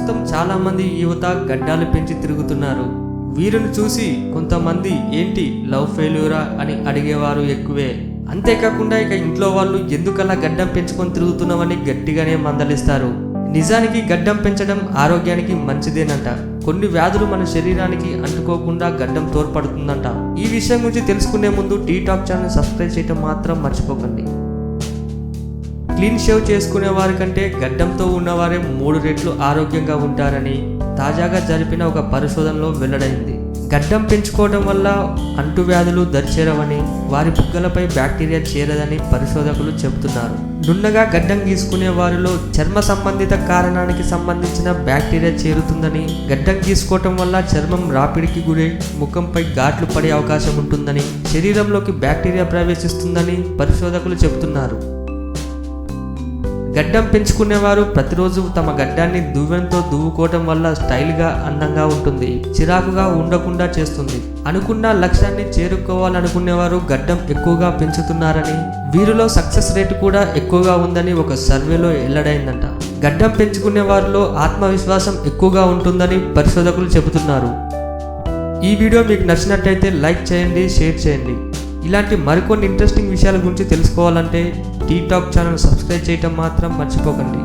ప్రస్తుతం చాలామంది యువత గడ్డాలు పెంచి తిరుగుతున్నారు. వీరిని చూసి కొంతమంది ఏంటి లవ్ ఫెయిల్యూరా అని అడిగేవారు ఎక్కువే. అంతేకాకుండా ఇక ఇంట్లో వాళ్ళు ఎందుకలా గడ్డం పెంచుకొని తిరుగుతున్నామని గట్టిగానే మందలిస్తారు. నిజానికి గడ్డం పెంచడం ఆరోగ్యానికి మంచిదేనంట. కొన్ని వ్యాధులు మన శరీరానికి అంటుకోకుండా గడ్డం తోడ్పడుతుందంట. ఈ విషయం గురించి తెలుసుకునే ముందు టీ టాక్ ఛానల్ సబ్స్క్రైబ్ చేయడం మాత్రం మర్చిపోకండి. క్లీన్ షేవ్ చేసుకునే వారి కంటే గడ్డంతో ఉన్నవారే మూడు రెట్లు ఆరోగ్యంగా ఉంటారని తాజాగా జరిపిన ఒక పరిశోధనలో వెల్లడైంది. గడ్డం పెంచుకోవడం వల్ల అంటువ్యాధులు దరిచేరవని వారి బుగ్గలపై బ్యాక్టీరియా చేరదని పరిశోధకులు చెబుతున్నారు. నున్నగా గడ్డం గీసుకునే వారిలో చర్మ సంబంధిత కారణానికి సంబంధించిన బ్యాక్టీరియా చేరుతుందని గడ్డం గీసుకోవటం వల్ల చర్మం రాపిడికి గురై ముఖంపై ఘాట్లు పడే అవకాశం ఉంటుందని శరీరంలోకి బ్యాక్టీరియా ప్రవేశిస్తుందని పరిశోధకులు చెబుతున్నారు. గడ్డం పెంచుకునేవారు ప్రతిరోజు తమ గడ్డాన్ని దువ్వెనతో దువ్వుకోవడం వల్ల స్టైల్గా అందంగా ఉంటుంది చిరాకుగా ఉండకుండా చేస్తుంది. అనుకున్న లక్ష్యాన్ని చేరుకోవాలనుకునేవారు గడ్డం ఎక్కువగా పెంచుతున్నారని వీరిలో సక్సెస్ రేటు కూడా ఎక్కువగా ఉందని ఒక సర్వేలో వెల్లడైందంట. గడ్డం పెంచుకునే వారిలో ఆత్మవిశ్వాసం ఎక్కువగా ఉంటుందని పరిశోధకులు చెబుతున్నారు. ఈ వీడియో మీకు నచ్చినట్టయితే లైక్ చేయండి షేర్ చేయండి. ఇలాంటి మరికొన్ని ఇంట్రెస్టింగ్ విషయాల గురించి తెలుసుకోవాలంటే టీ టాక్ ఛానల్ సబ్స్క్రైబ్ చేయటం మాత్రం మర్చిపోకండి.